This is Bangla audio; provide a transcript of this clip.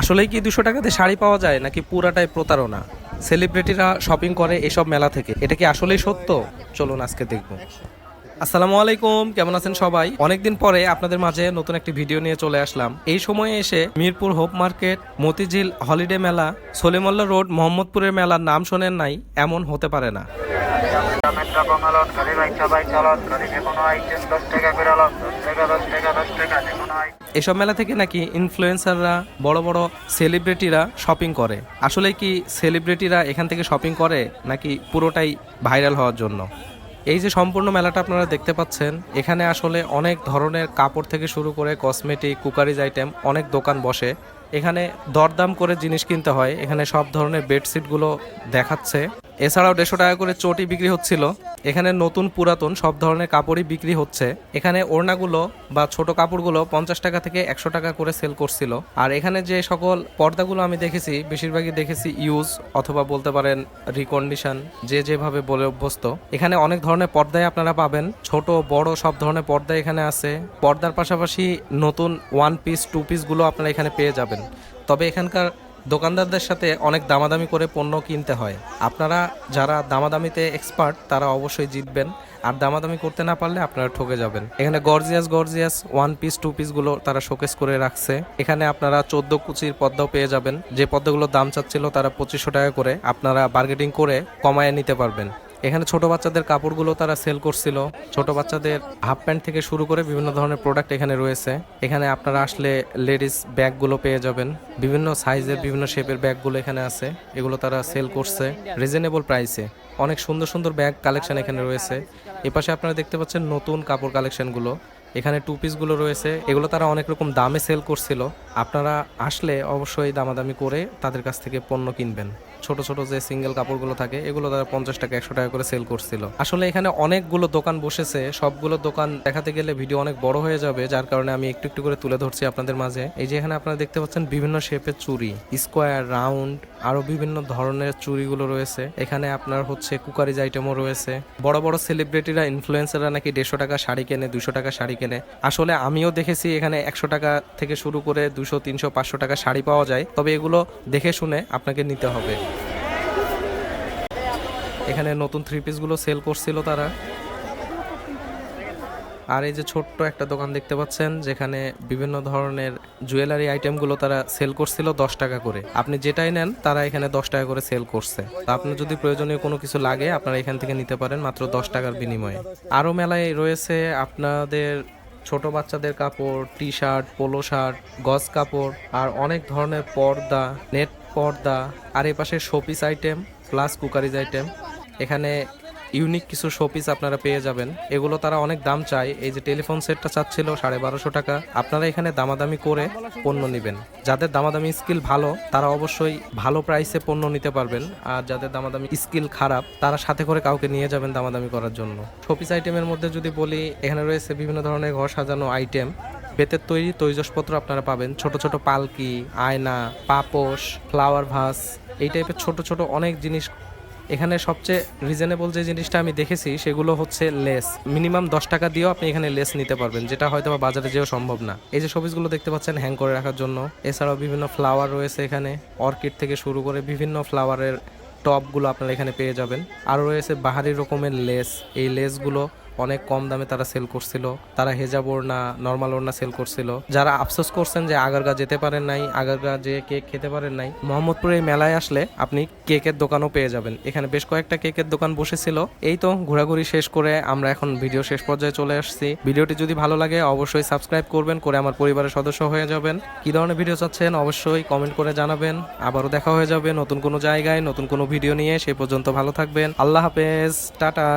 আসলেই কি দুশো টাকাতে শাড়ি পাওয়া যায় নাকি পুরাটাই প্রতারণা? সেলিব্রিটিরা শপিং করে এসব মেলা থেকে। এটা কি আসলেই সত্য? চলুন আজকে দেখব। আসসালামু আলাইকুম, কেমন আছেন সবাই? অনেকদিন পরে আপনাদের মাঝে নতুন একটি ভিডিও নিয়ে চলে আসলাম। এই সময়ে এসে Mirpur hope market, Motijheel holiday মেলা সলিমল্লা রোড, মোহাম্মদপুরের মেলার নাম শোনেন নাই, এমন হতে পারে না। এসব মেলা থেকে নাকি ইনফ্লুয়েন্সাররা বড় বড় সেলিব্রিটিরা শপিং করে। আসলে কি সেলিব্রিটিরা এখান থেকে শপিং করে নাকি পুরোটাই ভাইরাল হওয়ার জন্য? এই যে সম্পূর্ণ মেলাটা আপনারা দেখতে পাচ্ছেন, এখানে আসলে অনেক ধরনের কাপড় থেকে শুরু করে কসমেটিক কুকারিজ আইটেম অনেক দোকান বসে। এখানে দরদাম করে জিনিস কিনতে হয়, এখানে সব ধরনের বেডশিটগুলো দেখাচ্ছে। এছাড়াও দেড়শো টাকা করে চটি বিক্রি হচ্ছিল। এখানে নতুন পুরাতন সব ধরনের কাপড়ই বিক্রি হচ্ছে। এখানে ওড়নাগুলো বা ছোট কাপড়গুলো পঞ্চাশ টাকা থেকে একশো টাকা করে সেল করছিল। আর এখানে যে সকল পর্দাগুলো আমি দেখেছি, বেশিরভাগই দেখেছি ইউজ অথবা বলতে পারেন রিকন্ডিশন যে যেভাবে বলে অভ্যস্ত। এখানে অনেক ধরনের পর্দায় আপনারা পাবেন। ছোট, বড় সব ধরনের পর্দা এখানে আছে। পর্দার পাশাপাশি নতুন ওয়ান পিস টু পিসগুলো আপনারা এখানে পেয়ে যাবেন। তবে এখানকার দোকানদারদের সাথে অনেক দামাদামি করে পণ্য কিনতে হয়। আপনারা যারা দামাদামিতে এক্সপার্ট তারা অবশ্যই জিতবেন। আর দামাদামি করতে না পারলে আপনারা ঠকে যাবেন। এখানে gorgeous gorgeous one piece two পিসগুলো তারা শোকেস করে রাখছে। এখানে আপনারা চোদ্দ কুচির পদ্মাও পেয়ে যাবেন। যে পদ্মাগুলোর দাম চাচ্ছিল তারা পঁচিশশো টাকা করে। আপনারা বার্গেটিং করে কমায় নিতে পারবেন। এখানে ছোট বাচ্চাদের কাপড়গুলো তারা সেল করছিল। ছোট বাচ্চাদের হাফ প্যান্ট থেকে শুরু করে বিভিন্ন ধরনের প্রোডাক্ট এখানে রয়েছে। এখানে আপনারা আসলে লেডিস ব্যাগগুলো পেয়ে যাবেন। বিভিন্ন সাইজের বিভিন্ন শেপের ব্যাগগুলো এখানে আছে। এগুলো তারা সেল করছে রিজনেবল প্রাইসে অনেক সুন্দর সুন্দর ব্যাগ কালেকশন এখানে রয়েছে। এপাশে আপনারা দেখতে পাচ্ছেন নতুন কাপড় কালেকশনগুলো এখানে টু পিসগুলো রয়েছে। এগুলো তারা অনেক রকম দামে সেল করছিল। আপনারা আসলে অবশ্যই দামাদামি করে তাদের কাছ থেকে পণ্য কিনবেন। ছোট ছোট যে সিঙ্গেল কাপড়গুলো থাকে, এগুলো তারা পঞ্চাশ টাকা, একশো টাকা করে সেল করছিল। আসলে এখানে অনেকগুলো দোকান বসেছে। সবগুলো দোকান দেখাতে গেলে ভিডিও অনেক বড় হয়ে যাবে, যার কারণে আমি একটু একটু করে তুলে ধরছি আপনাদের মাঝে। এই যে এখানে আপনারা দেখতে পাচ্ছেন বিভিন্ন শেপের চুড়ি স্কোয়ার রাউন্ড আরও বিভিন্ন ধরনের চুড়িগুলো রয়েছে। এখানে আপনার হচ্ছে কুকারিজ আইটেমও রয়েছে। বড় বড় সেলিব্রিটিরা ইনফ্লুয়েন্সাররা নাকি দেড়শো টাকা শাড়ি কেনে দুশো টাকা শাড়ি কেনে। আসলে আমিও দেখেছি এখানে একশো টাকা থেকে শুরু করে দুশো তিনশো, পাঁচশো টাকা শাড়ি পাওয়া যায়। তবে এগুলো দেখে শুনে আপনাকে নিতে হবে। এখানে নতুন থ্রি পিসগুলো সেল করছিল তারা। আর এই যে ছোট্ট একটা দোকান দেখতে পাচ্ছেন, যেখানে বিভিন্ন ধরনের জুয়েলারি আইটেমগুলো তারা সেল করছিল দশ টাকা করে। আপনি যেটাই নেন, তারা এখানে দশ টাকা করে সেল করছে। তা আপনার যদি প্রয়োজনীয় কোনো কিছু লাগে, আপনারা এখান থেকে নিতে পারেন মাত্র দশ টাকার বিনিময়ে। আরও মেলায় রয়েছে আপনাদের ছোট বাচ্চাদের কাপড় টি শার্ট পোলো শার্ট, গজ কাপড় আর অনেক ধরনের পর্দা, নেট পর্দা আর এ পাশে showpiece item, plus cookeries item. এখানে ইউনিক কিছু শোপিস আপনারা পেয়ে যাবেন। এগুলো তারা অনেক দাম চায়। এই যে টেলিফোন সেটটা চাচ্ছিল সাড়ে বারোশো টাকা। আপনারা এখানে দামাদামি করে পণ্য নেবেন। যাদের দামাদামি স্কিল ভালো, তারা অবশ্যই ভালো প্রাইসে পণ্য নিতে পারবেন। আর যাদের দামাদামি স্কিল খারাপ, তারা সাথে করে কাউকে নিয়ে যাবেন দামাদামি করার জন্য। শোপিস আইটেমের মধ্যে যদি বলি, এখানে রয়েছে বিভিন্ন ধরনের ঘর সাজানো আইটেম বেতের তৈরি তৈজসপত্র আপনারা পাবেন। ছোট ছোট পালকি, আয়না, পাপোশ ফ্লাওয়ার ভাস এই টাইপের ছোট ছোট অনেক জিনিস এখানে সবচেয়ে রিজনেবল যে জিনিসটা আমি দেখেছি, সেগুলো হচ্ছে লেস। মিনিমাম দশ টাকা দিয়েও আপনি এখানে লেস নিতে পারবেন, যেটা হয়তো বা বাজারে যেও সম্ভব না। এই যে সবিজগুলো দেখতে পাচ্ছেন হ্যাং করে রাখার জন্য, এছাড়াও বিভিন্ন ফ্লাওয়ার রয়েছে এখানে। অর্কিড থেকে শুরু করে বিভিন্ন ফ্লাওয়ারের টপগুলো আপনারা এখানে পেয়ে যাবেন। আর রয়েছে বাহারি রকমের লেস। এই লেসগুলো অনেক কম দামে তারা সেল করছিল। তারা হেজাব ওড়না নর্মাল ওড়না সেল করছিল। যারা আফসোস করছেন যে আগারগা যেতে পারেন নাই, আগারগা যে কেক খেতে পারেন নাই, মোহাম্মদপুরে এই মেলায় আসলে আপনি কেকের দোকানও পেয়ে যাবেন। এখানে বেশ কয়েকটা কেকের দোকান বসেছিল। এই তো ঘোরাঘুরি শেষ করে আমরা এখন ভিডিও শেষ পর্যায়ে চলে আসছি। ভিডিওটি যদি ভালো লাগে অবশ্যই সাবস্ক্রাইব করবেন, করে আমার পরিবারের সদস্য হয়ে যাবেন। কি ধরনের ভিডিও চাচ্ছেন অবশ্যই কমেন্ট করে জানাবেন। আবারও দেখা হয়ে যাবে নতুন কোনো জায়গায়, নতুন কোনো ভিডিও নিয়ে। সেই পর্যন্ত ভালো থাকবেন। আল্লাহ হাফেজ। টাটা।